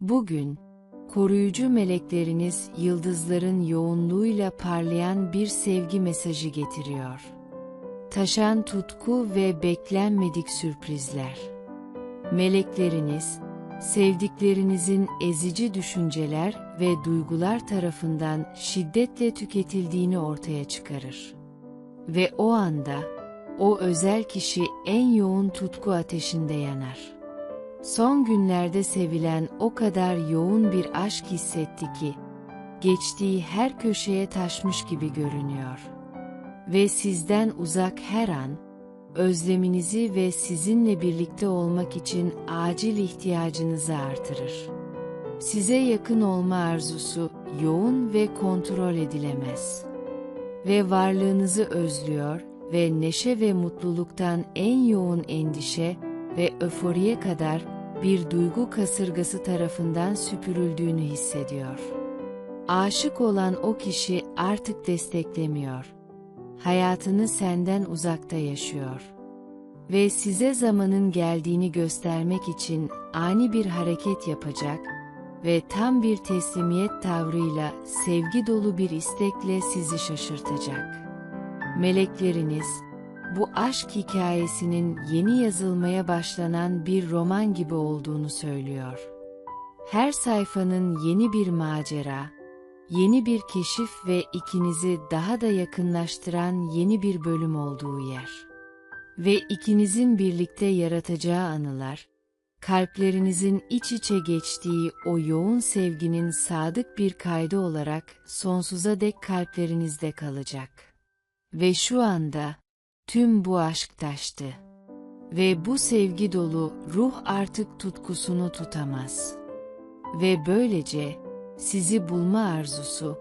Bugün, koruyucu melekleriniz yıldızların yoğunluğuyla parlayan bir sevgi mesajı getiriyor. Taşan tutku ve beklenmedik sürprizler. Melekleriniz, sevdiklerinizin ezici düşünceler ve duygular tarafından şiddetle tüketildiğini ortaya çıkarır. Ve o anda, o özel kişi en yoğun tutku ateşinde yanar. Son günlerde sevilen o kadar yoğun bir aşk hissetti ki, geçtiği her köşeye taşmış gibi görünüyor. Ve sizden uzak her an, özleminizi ve sizinle birlikte olmak için acil ihtiyacınızı artırır. Size yakın olma arzusu yoğun ve kontrol edilemez. Ve varlığınızı özlüyor ve neşe ve mutluluktan en yoğun endişe ve öforiye kadar bir duygu kasırgası tarafından süpürüldüğünü hissediyor. Aşık olan o kişi artık desteklemiyor. Hayatını senden uzakta yaşıyor. Ve size zamanın geldiğini göstermek için ani bir hareket yapacak ve tam bir teslimiyet tavrıyla sevgi dolu bir istekle sizi şaşırtacak. Melekleriniz, bu aşk hikayesinin yeni yazılmaya başlanan bir roman gibi olduğunu söylüyor. Her sayfanın yeni bir macera, yeni bir keşif ve ikinizi daha da yakınlaştıran yeni bir bölüm olduğu yer. Ve ikinizin birlikte yaratacağı anılar, kalplerinizin iç içe geçtiği o yoğun sevginin sadık bir kaydı olarak sonsuza dek kalplerinizde kalacak. Ve şu anda, tüm bu aşk taştı. Ve bu sevgi dolu ruh artık tutkusunu tutamaz. Ve böylece, sizi bulma arzusu,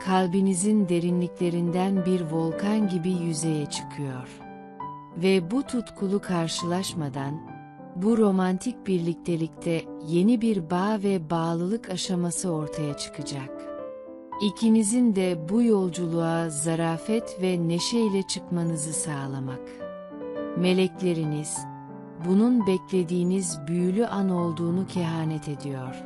kalbinizin derinliklerinden bir volkan gibi yüzeye çıkıyor. Ve bu tutkulu karşılaşmadan, bu romantik birliktelikte yeni bir bağ ve bağlılık aşaması ortaya çıkacak. İkinizin de bu yolculuğa zarafet ve neşe ile çıkmanızı sağlamak. Melekleriniz, bunun beklediğiniz büyülü an olduğunu kehanet ediyor.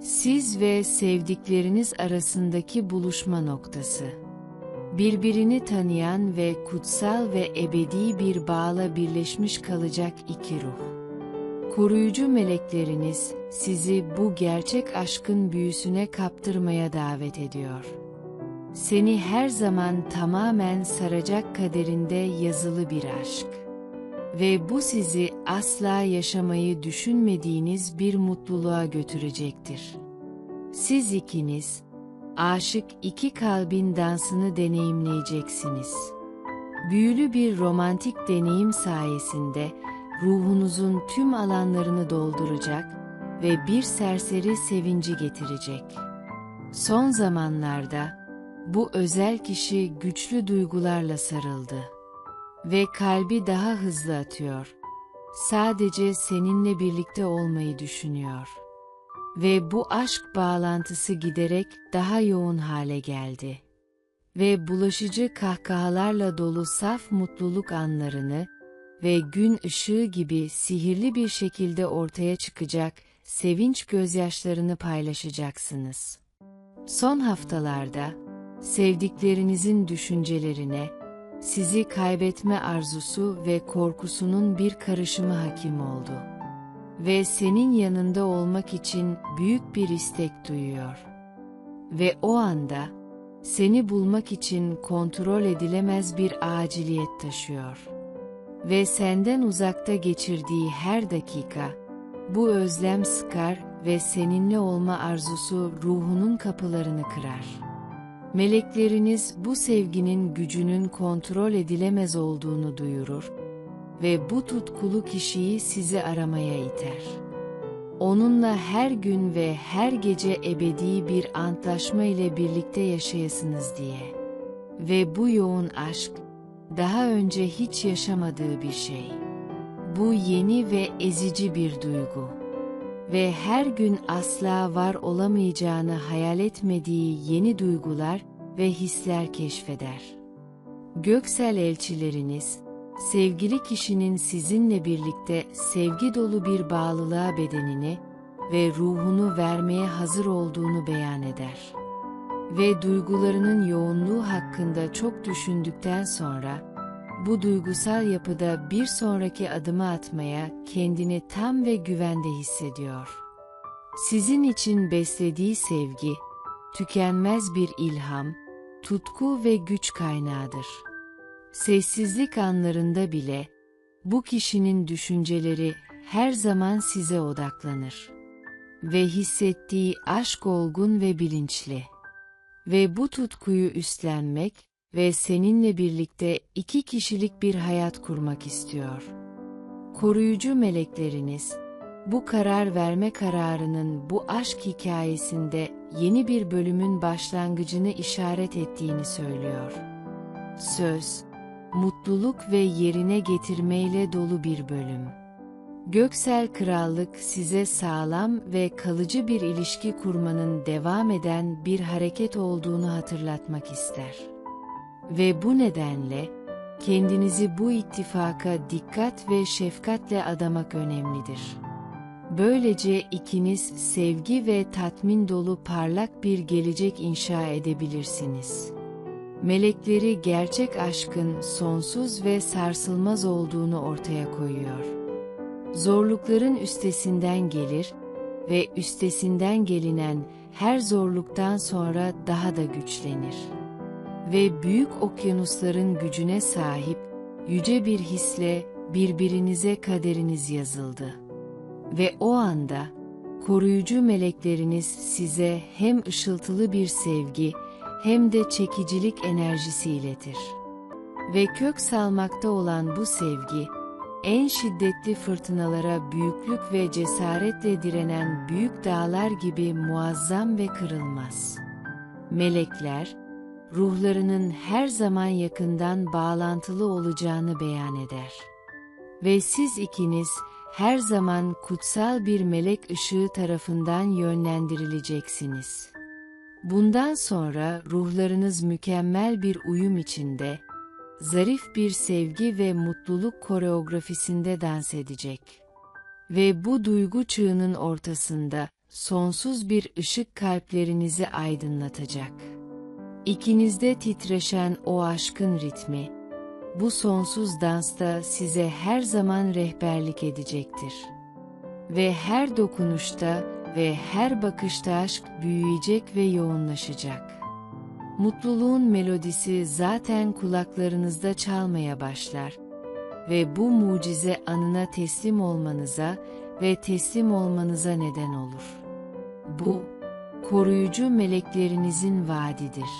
Siz ve sevdikleriniz arasındaki buluşma noktası. Birbirini tanıyan ve kutsal ve ebedi bir bağla birleşmiş kalacak iki ruh. Koruyucu melekleriniz sizi bu gerçek aşkın büyüsüne kaptırmaya davet ediyor. Seni her zaman tamamen saracak kaderinde yazılı bir aşk. Ve bu sizi asla yaşamayı düşünmediğiniz bir mutluluğa götürecektir. Siz ikiniz, aşık iki kalbin dansını deneyimleyeceksiniz. Büyülü bir romantik deneyim sayesinde, ruhunuzun tüm alanlarını dolduracak ve bir serseri sevinci getirecek. Son zamanlarda, bu özel kişi güçlü duygularla sarıldı. Ve kalbi daha hızlı atıyor. Sadece seninle birlikte olmayı düşünüyor. Ve bu aşk bağlantısı giderek daha yoğun hale geldi. Ve bulaşıcı kahkahalarla dolu saf mutluluk anlarını ve gün ışığı gibi sihirli bir şekilde ortaya çıkacak sevinç gözyaşlarını paylaşacaksınız. Son haftalarda sevdiklerinizin düşüncelerine, sizi kaybetme arzusu ve korkusunun bir karışımı hakim oldu. Ve senin yanında olmak için büyük bir istek duyuyor. Ve o anda, seni bulmak için kontrol edilemez bir aciliyet taşıyor. Ve senden uzakta geçirdiği her dakika, bu özlem sıkar ve seninle olma arzusu ruhunun kapılarını kırar. Melekleriniz bu sevginin gücünün kontrol edilemez olduğunu duyurur ve bu tutkulu kişiyi sizi aramaya iter. Onunla her gün ve her gece ebedi bir antlaşma ile birlikte yaşayasınız diye. Ve bu yoğun aşk, daha önce hiç yaşamadığı bir şey. Bu yeni ve ezici bir duygu. Ve her gün asla var olamayacağını hayal etmediği yeni duygular ve hisler keşfeder. Göksel elçileriniz, sevgili kişinin sizinle birlikte sevgi dolu bir bağlılığa bedenini ve ruhunu vermeye hazır olduğunu beyan eder. Ve duygularının yoğunluğu hakkında çok düşündükten sonra, bu duygusal yapıda bir sonraki adımı atmaya kendini tam ve güvende hissediyor. Sizin için beslediği sevgi, tükenmez bir ilham, tutku ve güç kaynağıdır. Sessizlik anlarında bile, bu kişinin düşünceleri her zaman size odaklanır. Ve hissettiği aşk olgun ve bilinçli. Ve bu tutkuyu üstlenmek ve seninle birlikte iki kişilik bir hayat kurmak istiyor. Koruyucu melekleriniz, bu karar verme kararının bu aşk hikayesinde yeni bir bölümün başlangıcını işaret ettiğini söylüyor. Söz, mutluluk ve yerine getirmeyle dolu bir bölüm. Göksel Krallık size sağlam ve kalıcı bir ilişki kurmanın devam eden bir hareket olduğunu hatırlatmak ister. Ve bu nedenle, kendinizi bu ittifaka dikkat ve şefkatle adamak önemlidir. Böylece ikiniz sevgi ve tatmin dolu parlak bir gelecek inşa edebilirsiniz. Melekleri gerçek aşkın sonsuz ve sarsılmaz olduğunu ortaya koyuyor. Zorlukların üstesinden gelir ve üstesinden gelinen her zorluktan sonra daha da güçlenir. Ve büyük okyanusların gücüne sahip, yüce bir hisle birbirinize kaderiniz yazıldı. Ve o anda, koruyucu melekleriniz size hem ışıltılı bir sevgi, hem de çekicilik enerjisi iletir. Ve kök salmakta olan bu sevgi, en şiddetli fırtınalara büyüklük ve cesaretle direnen büyük dağlar gibi muazzam ve kırılmaz. Melekler, ruhlarının her zaman yakından bağlantılı olacağını beyan eder. Ve siz ikiniz, her zaman kutsal bir melek ışığı tarafından yönlendirileceksiniz. Bundan sonra ruhlarınız mükemmel bir uyum içinde, zarif bir sevgi ve mutluluk koreografisinde dans edecek. Ve bu duygu çığının ortasında sonsuz bir ışık kalplerinizi aydınlatacak. İkinizde titreşen o aşkın ritmi, bu sonsuz dansta size her zaman rehberlik edecektir. Ve her dokunuşta ve her bakışta aşk büyüyecek ve yoğunlaşacak. Mutluluğun melodisi zaten kulaklarınızda çalmaya başlar ve bu mucize anına teslim olmanıza ve teslim olmanıza neden olur. Bu, koruyucu meleklerinizin vaadidir.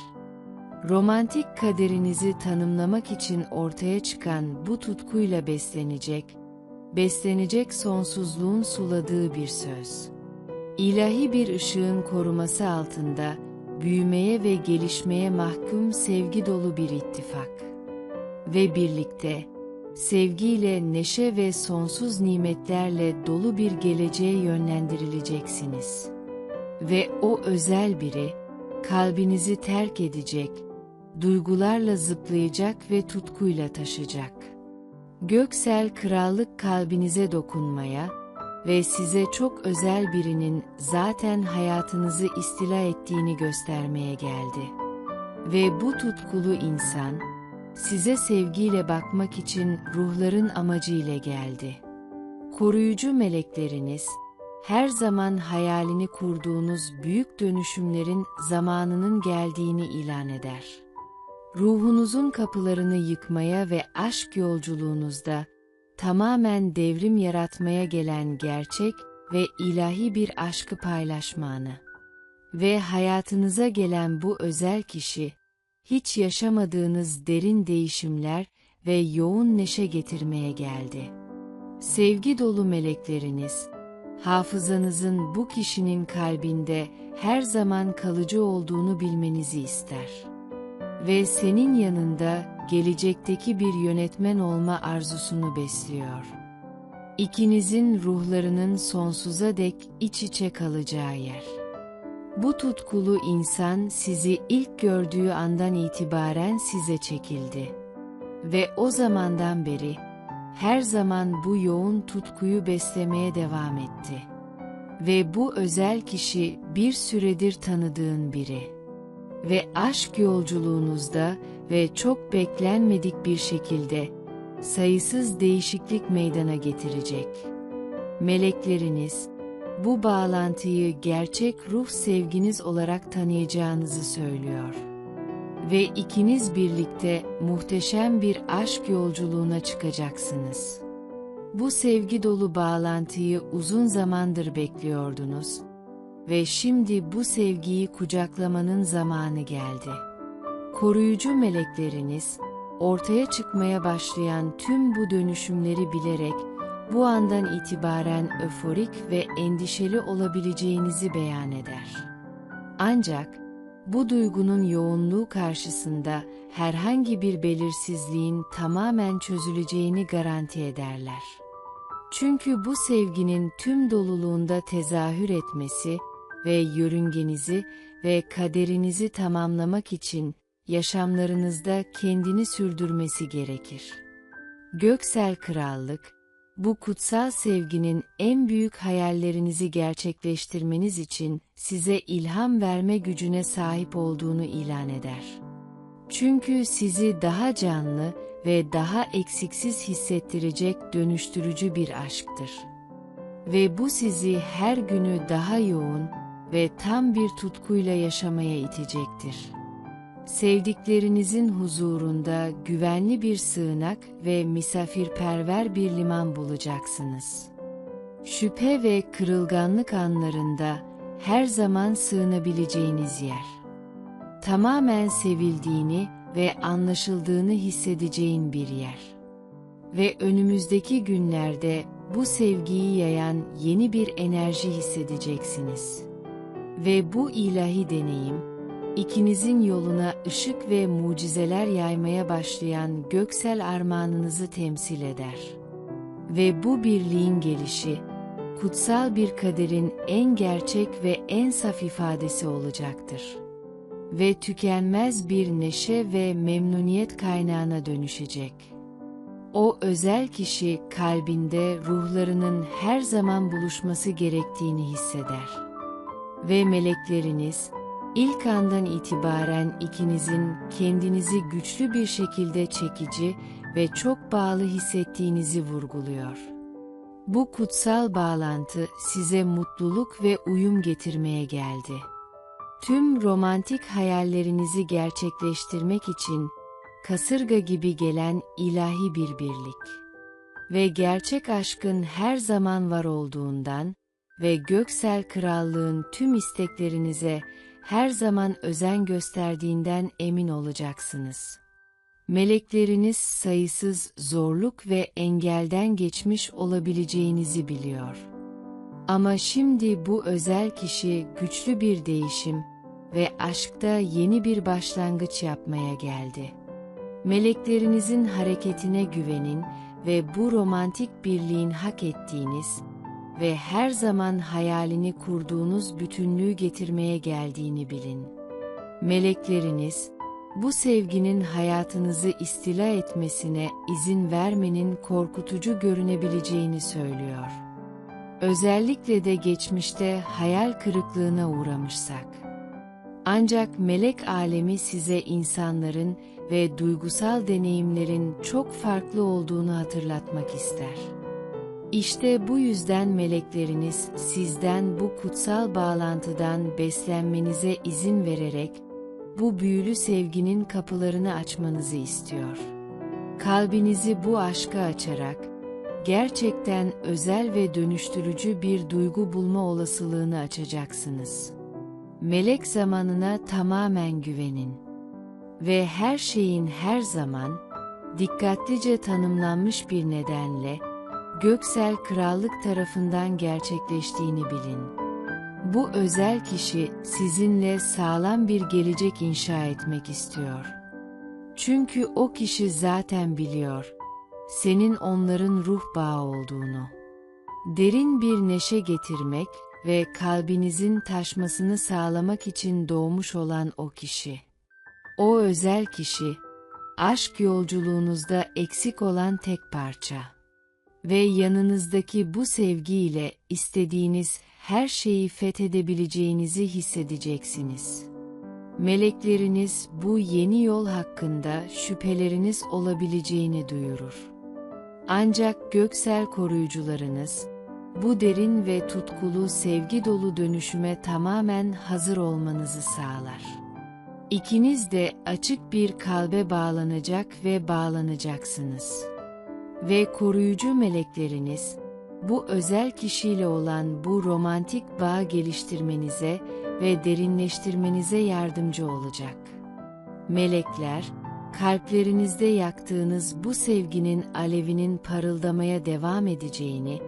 Romantik kaderinizi tanımlamak için ortaya çıkan bu tutkuyla beslenecek, beslenecek sonsuzluğun suladığı bir söz. İlahi bir ışığın koruması altında, büyümeye ve gelişmeye mahkum sevgi dolu bir ittifak. Ve birlikte, sevgiyle neşe ve sonsuz nimetlerle dolu bir geleceğe yönlendirileceksiniz. Ve o özel biri, kalbinizi terk edecek, duygularla zıplayacak ve tutkuyla taşacak. Göksel krallık kalbinize dokunmaya ve size çok özel birinin zaten hayatınızı istila ettiğini göstermeye geldi. Ve bu tutkulu insan, size sevgiyle bakmak için ruhların amacı ile geldi. Koruyucu melekleriniz, her zaman hayalini kurduğunuz büyük dönüşümlerin zamanının geldiğini ilan eder ruhunuzun kapılarını yıkmaya ve aşk yolculuğunuzda tamamen devrim yaratmaya gelen gerçek ve ilahi bir aşkı paylaşma anı. Ve hayatınıza gelen bu özel kişi, hiç yaşamadığınız derin değişimler ve yoğun neşe getirmeye geldi. Sevgi dolu melekleriniz, hafızanızın bu kişinin kalbinde her zaman kalıcı olduğunu bilmenizi ister ve senin yanında gelecekteki bir yönetmen olma arzusunu besliyor. İkinizin ruhlarının sonsuza dek iç içe kalacağı yer. Bu tutkulu insan sizi ilk gördüğü andan itibaren size çekildi. Ve o zamandan beri her zaman bu yoğun tutkuyu beslemeye devam etti. Ve bu özel kişi bir süredir tanıdığın biri. Ve aşk yolculuğunuzda ve çok beklenmedik bir şekilde sayısız değişiklik meydana getirecek. Melekleriniz, bu bağlantıyı gerçek ruh sevginiz olarak tanıyacağınızı söylüyor. Ve ikiniz birlikte muhteşem bir aşk yolculuğuna çıkacaksınız. Bu sevgi dolu bağlantıyı uzun zamandır bekliyordunuz ve şimdi bu sevgiyi kucaklamanın zamanı geldi. Koruyucu melekleriniz, ortaya çıkmaya başlayan tüm bu dönüşümleri bilerek bu andan itibaren öforik ve endişeli olabileceğinizi beyan eder. Ancak bu duygunun yoğunluğu karşısında herhangi bir belirsizliğin tamamen çözüleceğini garanti ederler. Çünkü bu sevginin tüm doluluğunda tezahür etmesi ve yörüngenizi ve kaderinizi tamamlamak için yaşamlarınızda kendini sürdürmesi gerekir. Göksel Krallık, bu kutsal sevginin en büyük hayallerinizi gerçekleştirmeniz için size ilham verme gücüne sahip olduğunu ilan eder. Çünkü sizi daha canlı ve daha eksiksiz hissettirecek dönüştürücü bir aşktır. Ve bu sizi her günü daha yoğun ve tam bir tutkuyla yaşamaya itecektir. Sevdiklerinizin huzurunda güvenli bir sığınak ve misafirperver bir liman bulacaksınız. Şüphe ve kırılganlık anlarında her zaman sığınabileceğiniz yer. Tamamen sevildiğini ve anlaşıldığını hissedeceğin bir yer. Ve önümüzdeki günlerde bu sevgiyi yayan yeni bir enerji hissedeceksiniz. Ve bu ilahi deneyim, ikinizin yoluna ışık ve mucizeler yaymaya başlayan göksel armağanınızı temsil eder. Ve bu birliğin gelişi, kutsal bir kaderin en gerçek ve en saf ifadesi olacaktır. Ve tükenmez bir neşe ve memnuniyet kaynağına dönüşecek. O özel kişi kalbinde ruhlarının her zaman buluşması gerektiğini hisseder. Ve melekleriniz, İlk andan itibaren ikinizin kendinizi güçlü bir şekilde çekici ve çok bağlı hissettiğinizi vurguluyor. Bu kutsal bağlantı size mutluluk ve uyum getirmeye geldi. Tüm romantik hayallerinizi gerçekleştirmek için kasırga gibi gelen ilahi bir birlik ve gerçek aşkın her zaman var olduğundan ve göksel krallığın tüm isteklerinize her zaman özen gösterdiğinden emin olacaksınız. Melekleriniz sayısız zorluk ve engelden geçmiş olabileceğinizi biliyor. Ama şimdi bu özel kişi güçlü bir değişim ve aşkta yeni bir başlangıç yapmaya geldi. Meleklerinizin hareketine güvenin ve bu romantik birliğin hak ettiğiniz, ve her zaman hayalini kurduğunuz bütünlüğü getirmeye geldiğini bilin. Melekleriniz, bu sevginin hayatınızı istila etmesine izin vermenin korkutucu görünebileceğini söylüyor. Özellikle de geçmişte hayal kırıklığına uğramışsak. Ancak melek alemi size insanların ve duygusal deneyimlerin çok farklı olduğunu hatırlatmak ister. İşte bu yüzden melekleriniz sizden bu kutsal bağlantıdan beslenmenize izin vererek bu büyülü sevginin kapılarını açmanızı istiyor. Kalbinizi bu aşka açarak gerçekten özel ve dönüştürücü bir duygu bulma olasılığını açacaksınız. Melek zamanına tamamen güvenin ve her şeyin her zaman dikkatlice tanımlanmış bir nedenle göksel krallık tarafından gerçekleştiğini bilin. Bu özel kişi sizinle sağlam bir gelecek inşa etmek istiyor. Çünkü o kişi zaten biliyor, senin onların ruh bağı olduğunu. Derin bir neşe getirmek ve kalbinizin taşmasını sağlamak için doğmuş olan o kişi. O özel kişi, aşk yolculuğunuzda eksik olan tek parça ve yanınızdaki bu sevgiyle istediğiniz her şeyi fethedebileceğinizi hissedeceksiniz. Melekleriniz bu yeni yol hakkında şüpheleriniz olabileceğini duyurur. Ancak göksel koruyucularınız, bu derin ve tutkulu sevgi dolu dönüşüme tamamen hazır olmanızı sağlar. İkiniz de açık bir kalbe bağlanacak ve bağlanacaksınız. Ve koruyucu melekleriniz, bu özel kişiyle olan bu romantik bağ geliştirmenize ve derinleştirmenize yardımcı olacak. Melekler, kalplerinizde yaktığınız bu sevginin alevinin parıldamaya devam edeceğini,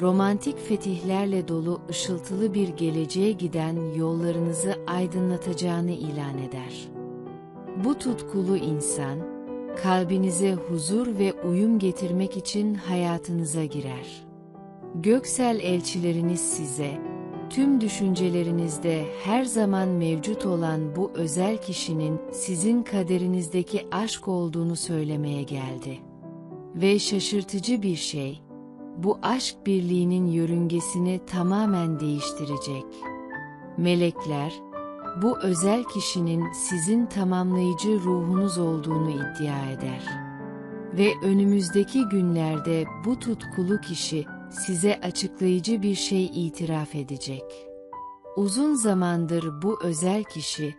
romantik fetihlerle dolu ışıltılı bir geleceğe giden yollarınızı aydınlatacağını ilan eder. Bu tutkulu insan, kalbinize huzur ve uyum getirmek için hayatınıza girer. Göksel elçileriniz size, tüm düşüncelerinizde her zaman mevcut olan bu özel kişinin sizin kaderinizdeki aşk olduğunu söylemeye geldi. Ve şaşırtıcı bir şey, bu aşk birliğinin yörüngesini tamamen değiştirecek. Melekler, bu özel kişinin sizin tamamlayıcı ruhunuz olduğunu iddia eder. Ve önümüzdeki günlerde bu tutkulu kişi size açıklayıcı bir şey itiraf edecek. Uzun zamandır bu özel kişi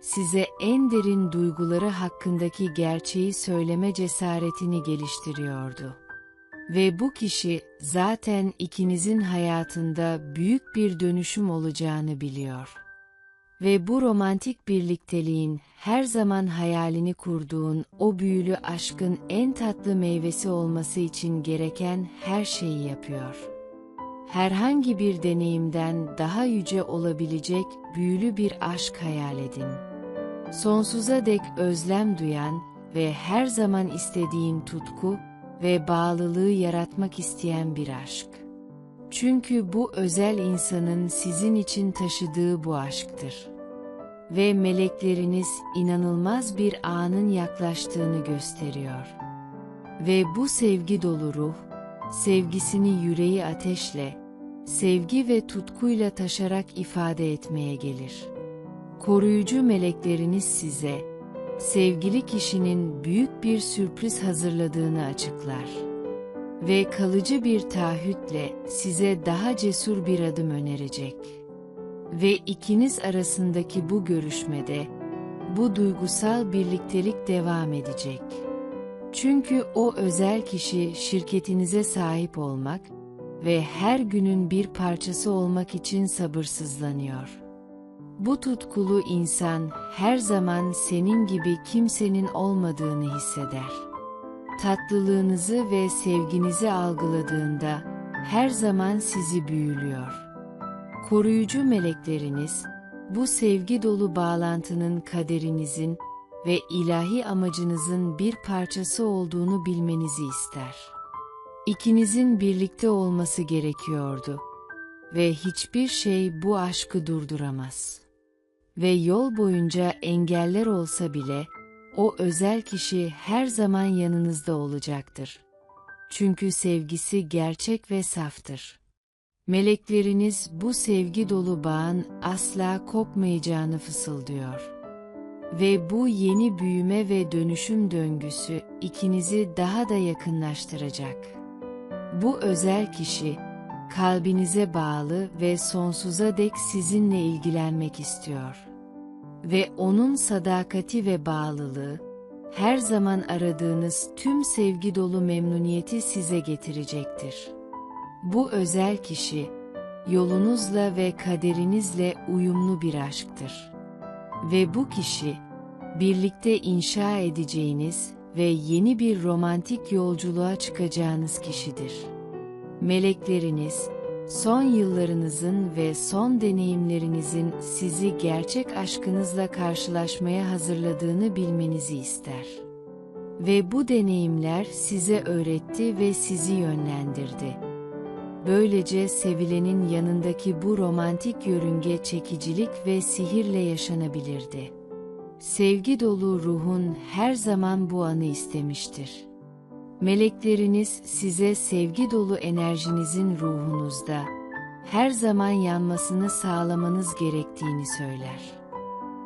size en derin duyguları hakkındaki gerçeği söyleme cesaretini geliştiriyordu. Ve bu kişi zaten ikinizin hayatında büyük bir dönüşüm olacağını biliyor. Ve bu romantik birlikteliğin her zaman hayalini kurduğun o büyülü aşkın en tatlı meyvesi olması için gereken her şeyi yapıyor. Herhangi bir deneyimden daha yüce olabilecek büyülü bir aşk hayal edin. Sonsuza dek özlem duyan ve her zaman istediğin tutku ve bağlılığı yaratmak isteyen bir aşk. Çünkü bu özel insanın sizin için taşıdığı bu aşktır. Ve melekleriniz inanılmaz bir anın yaklaştığını gösteriyor. Ve bu sevgi dolu ruh, sevgisini yüreği ateşle, sevgi ve tutkuyla taşarak ifade etmeye gelir. Koruyucu melekleriniz size, sevgili kişinin büyük bir sürpriz hazırladığını açıklar. Ve kalıcı bir taahhütle size daha cesur bir adım önerecek. Ve ikiniz arasındaki bu görüşmede, bu duygusal birliktelik devam edecek. Çünkü o özel kişi şirketinize sahip olmak ve her günün bir parçası olmak için sabırsızlanıyor. Bu tutkulu insan her zaman senin gibi kimsenin olmadığını hisseder. Tatlılığınızı ve sevginizi algıladığında her zaman sizi büyülüyor. Koruyucu melekleriniz, bu sevgi dolu bağlantının kaderinizin ve ilahi amacınızın bir parçası olduğunu bilmenizi ister. İkinizin birlikte olması gerekiyordu ve hiçbir şey bu aşkı durduramaz. Ve yol boyunca engeller olsa bile, o özel kişi her zaman yanınızda olacaktır. Çünkü sevgisi gerçek ve saftır. Melekleriniz bu sevgi dolu bağın asla kopmayacağını fısıldıyor. Ve bu yeni büyüme ve dönüşüm döngüsü ikinizi daha da yakınlaştıracak. Bu özel kişi, kalbinize bağlı ve sonsuza dek sizinle ilgilenmek istiyor. Ve onun sadakati ve bağlılığı, her zaman aradığınız tüm sevgi dolu memnuniyeti size getirecektir. Bu özel kişi, yolunuzla ve kaderinizle uyumlu bir aşktır. Ve bu kişi, birlikte inşa edeceğiniz ve yeni bir romantik yolculuğa çıkacağınız kişidir. Melekleriniz, son yıllarınızın ve son deneyimlerinizin sizi gerçek aşkınızla karşılaşmaya hazırladığını bilmenizi ister. Ve bu deneyimler size öğretti ve sizi yönlendirdi. Böylece sevilenin yanındaki bu romantik yörünge çekicilik ve sihirle yaşanabilirdi. Sevgi dolu ruhun her zaman bu anı istemiştir. Melekleriniz size sevgi dolu enerjinizin ruhunuzda, her zaman yanmasını sağlamanız gerektiğini söyler.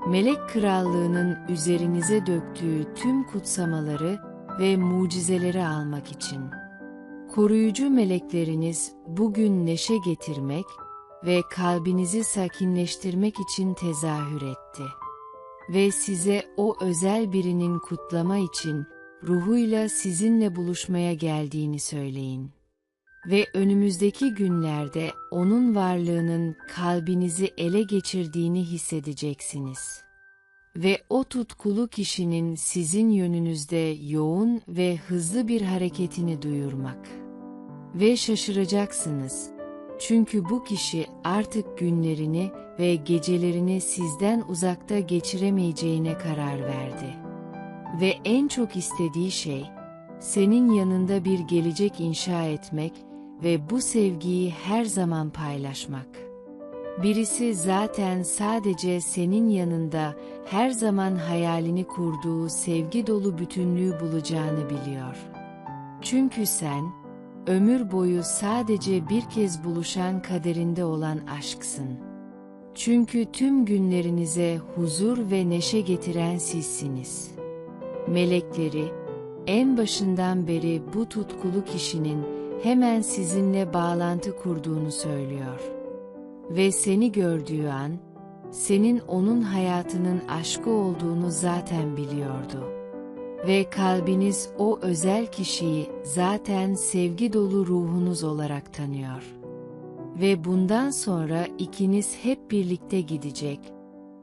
Melek krallığının üzerinize döktüğü tüm kutsamaları ve mucizeleri almak için. Koruyucu melekleriniz bugün neşe getirmek ve kalbinizi sakinleştirmek için tezahür etti. Ve size o özel birinin kutlama için ruhuyla sizinle buluşmaya geldiğini söyleyin. Ve önümüzdeki günlerde onun varlığının kalbinizi ele geçirdiğini hissedeceksiniz. Ve o tutkulu kişinin sizin yönünüzde yoğun ve hızlı bir hareketini duyurmak. Ve şaşıracaksınız. Çünkü bu kişi artık günlerini ve gecelerini sizden uzakta geçiremeyeceğine karar verdi. Ve en çok istediği şey, senin yanında bir gelecek inşa etmek ve bu sevgiyi her zaman paylaşmak. Birisi zaten sadece senin yanında her zaman hayalini kurduğu sevgi dolu bütünlüğü bulacağını biliyor. Çünkü sen, ömür boyu sadece bir kez buluşan kaderinde olan aşksın. Çünkü tüm günlerinize huzur ve neşe getiren sizsiniz. Melekleri, en başından beri bu tutkulu kişinin hemen sizinle bağlantı kurduğunu söylüyor. Ve seni gördüğü an, senin onun hayatının aşkı olduğunu zaten biliyordu. Ve kalbiniz o özel kişiyi zaten sevgi dolu ruhunuz olarak tanıyor. Ve bundan sonra ikiniz hep birlikte gidecek,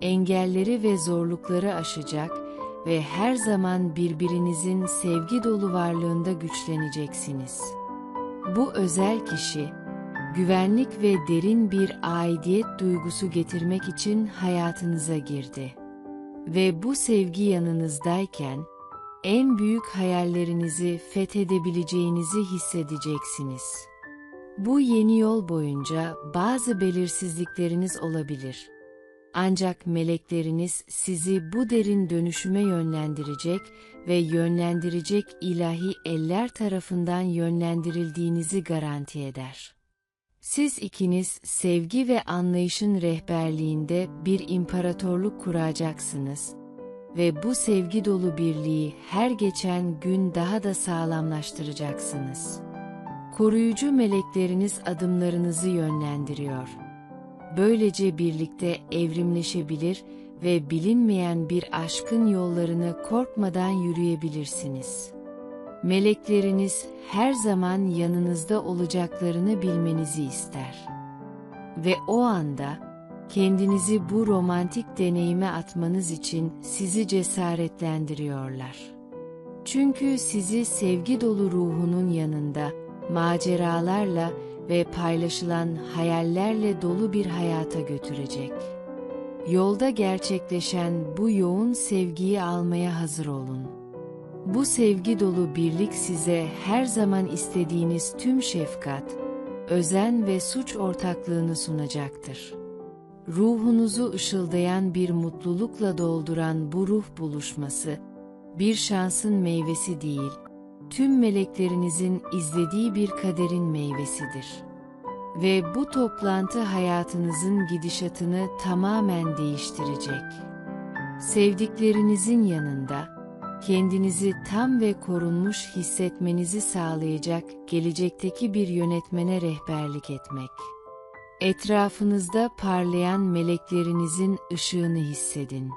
engelleri ve zorlukları aşacak ve her zaman birbirinizin sevgi dolu varlığında güçleneceksiniz. Bu özel kişi, güvenlik ve derin bir aidiyet duygusu getirmek için hayatınıza girdi. Ve bu sevgi yanınızdayken, en büyük hayallerinizi fethedebileceğinizi hissedeceksiniz. Bu yeni yol boyunca bazı belirsizlikleriniz olabilir. Ancak melekleriniz sizi bu derin dönüşüme yönlendirecek ve yönlendirecek ilahi eller tarafından yönlendirildiğinizi garanti eder. Siz ikiniz sevgi ve anlayışın rehberliğinde bir imparatorluk kuracaksınız ve bu sevgi dolu birliği her geçen gün daha da sağlamlaştıracaksınız. Koruyucu melekleriniz adımlarınızı yönlendiriyor. Böylece birlikte evrimleşebilir ve bilinmeyen bir aşkın yollarını korkmadan yürüyebilirsiniz. Melekleriniz her zaman yanınızda olacaklarını bilmenizi ister. Ve o anda kendinizi bu romantik deneyime atmanız için sizi cesaretlendiriyorlar. Çünkü sizi sevgi dolu ruhunun yanında maceralarla ve paylaşılan hayallerle dolu bir hayata götürecek. Yolda gerçekleşen bu yoğun sevgiyi almaya hazır olun. Bu sevgi dolu birlik size her zaman istediğiniz tüm şefkat, özen ve suç ortaklığını sunacaktır. Ruhunuzu ışıldayan bir mutlulukla dolduran bu ruh buluşması, bir şansın meyvesi değil, tüm meleklerinizin izlediği bir kaderin meyvesidir. Ve bu toplantı hayatınızın gidişatını tamamen değiştirecek. Sevdiklerinizin yanında, kendinizi tam ve korunmuş hissetmenizi sağlayacak gelecekteki bir yönetmene rehberlik etmek. Etrafınızda parlayan meleklerinizin ışığını hissedin.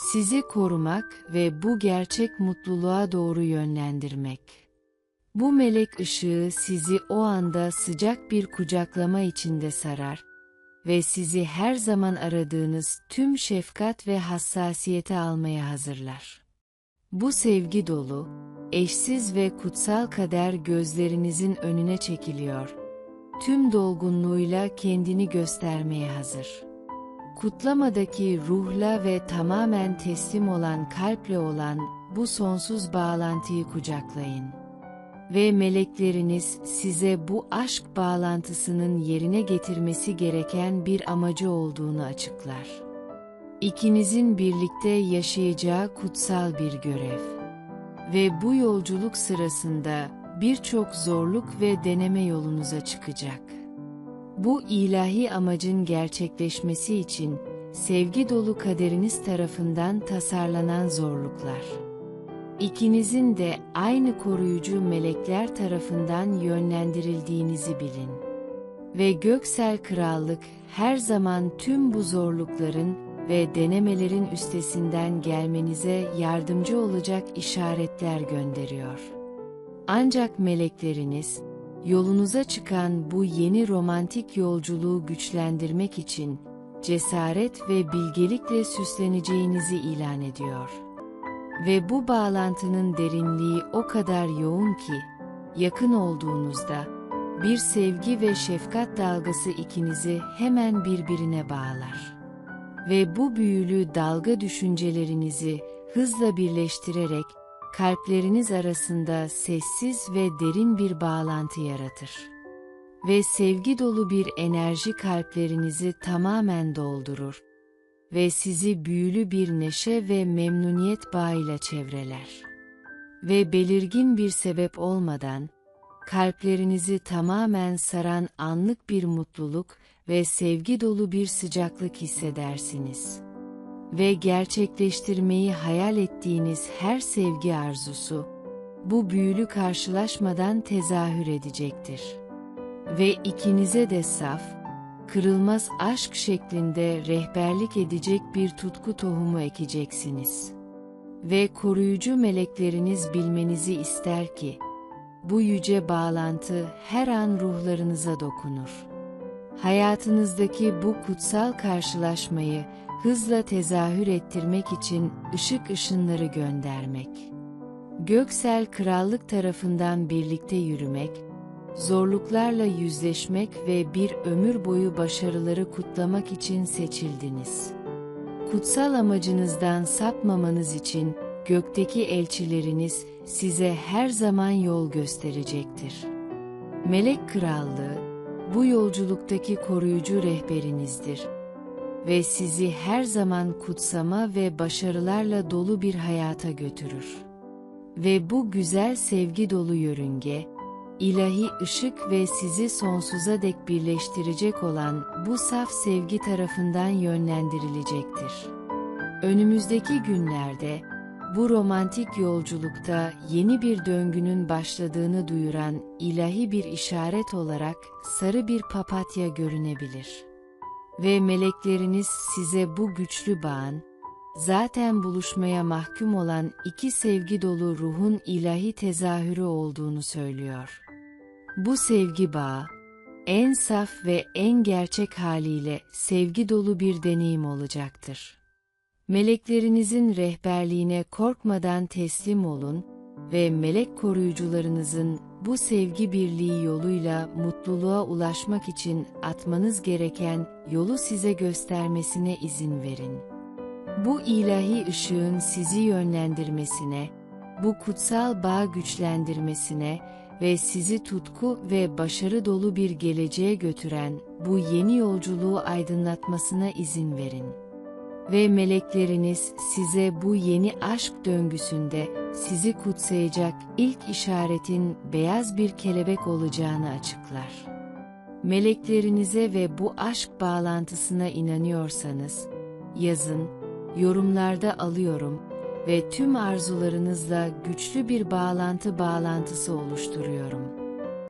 Sizi korumak ve bu gerçek mutluluğa doğru yönlendirmek. Bu melek ışığı sizi o anda sıcak bir kucaklama içinde sarar ve sizi her zaman aradığınız tüm şefkat ve hassasiyete almaya hazırlar. Bu sevgi dolu, eşsiz ve kutsal kader gözlerinizin önüne çekiliyor. Tüm dolgunluğuyla kendini göstermeye hazır. Kutlamadaki ruhla ve tamamen teslim olan kalple olan bu sonsuz bağlantıyı kucaklayın. Ve melekleriniz size bu aşk bağlantısının yerine getirmesi gereken bir amacı olduğunu açıklar. İkinizin birlikte yaşayacağı kutsal bir görev. Ve bu yolculuk sırasında birçok zorluk ve deneme yolunuza çıkacak. Bu ilahi amacın gerçekleşmesi için sevgi dolu kaderiniz tarafından tasarlanan zorluklar. İkinizin de aynı koruyucu melekler tarafından yönlendirildiğinizi bilin. Ve göksel krallık her zaman tüm bu zorlukların ve denemelerin üstesinden gelmenize yardımcı olacak işaretler gönderiyor. Ancak melekleriniz, yolunuza çıkan bu yeni romantik yolculuğu güçlendirmek için, cesaret ve bilgelikle süsleneceğinizi ilan ediyor. Ve bu bağlantının derinliği o kadar yoğun ki, yakın olduğunuzda, bir sevgi ve şefkat dalgası ikinizi hemen birbirine bağlar. Ve bu büyülü dalga düşüncelerinizi hızla birleştirerek, kalpleriniz arasında sessiz ve derin bir bağlantı yaratır. Ve sevgi dolu bir enerji kalplerinizi tamamen doldurur ve sizi büyülü bir neşe ve memnuniyet bağıyla çevreler. Ve belirgin bir sebep olmadan, kalplerinizi tamamen saran anlık bir mutluluk ve sevgi dolu bir sıcaklık hissedersiniz. Ve gerçekleştirmeyi hayal ettiğiniz her sevgi arzusu, bu büyülü karşılaşmadan tezahür edecektir. Ve ikinize de saf, kırılmaz aşk şeklinde rehberlik edecek bir tutku tohumu ekeceksiniz. Ve koruyucu melekleriniz bilmenizi ister ki, bu yüce bağlantı her an ruhlarınıza dokunur. Hayatınızdaki bu kutsal karşılaşmayı hızla tezahür ettirmek için ışık ışınları göndermek. Göksel krallık tarafından birlikte yürümek, zorluklarla yüzleşmek ve bir ömür boyu başarıları kutlamak için seçildiniz. Kutsal amacınızdan sapmamanız için gökteki elçileriniz size her zaman yol gösterecektir. Melek Krallığı, bu yolculuktaki koruyucu rehberinizdir ve sizi her zaman kutsama ve başarılarla dolu bir hayata götürür. Ve bu güzel sevgi dolu yörünge, ilahi ışık ve sizi sonsuza dek birleştirecek olan bu saf sevgi tarafından yönlendirilecektir. Önümüzdeki günlerde, bu romantik yolculukta yeni bir döngünün başladığını duyuran ilahi bir işaret olarak sarı bir papatya görünebilir. Ve melekleriniz size bu güçlü bağın, zaten buluşmaya mahkum olan iki sevgi dolu ruhun ilahi tezahürü olduğunu söylüyor. Bu sevgi bağı, en saf ve en gerçek haliyle sevgi dolu bir deneyim olacaktır. Meleklerinizin rehberliğine korkmadan teslim olun ve melek koruyucularınızın bu sevgi birliği yoluyla mutluluğa ulaşmak için atmanız gereken yolu size göstermesine izin verin. Bu ilahi ışığın sizi yönlendirmesine, bu kutsal bağ güçlendirmesine ve sizi tutku ve başarı dolu bir geleceğe götüren bu yeni yolculuğu aydınlatmasına izin verin ve melekleriniz size bu yeni aşk döngüsünde sizi kutsayacak ilk işaretin beyaz bir kelebek olacağını açıklar. Meleklerinize ve bu aşk bağlantısına inanıyorsanız, yazın, yorumlarda alıyorum ve tüm arzularınızla güçlü bir bağlantı bağlantısı oluşturuyorum.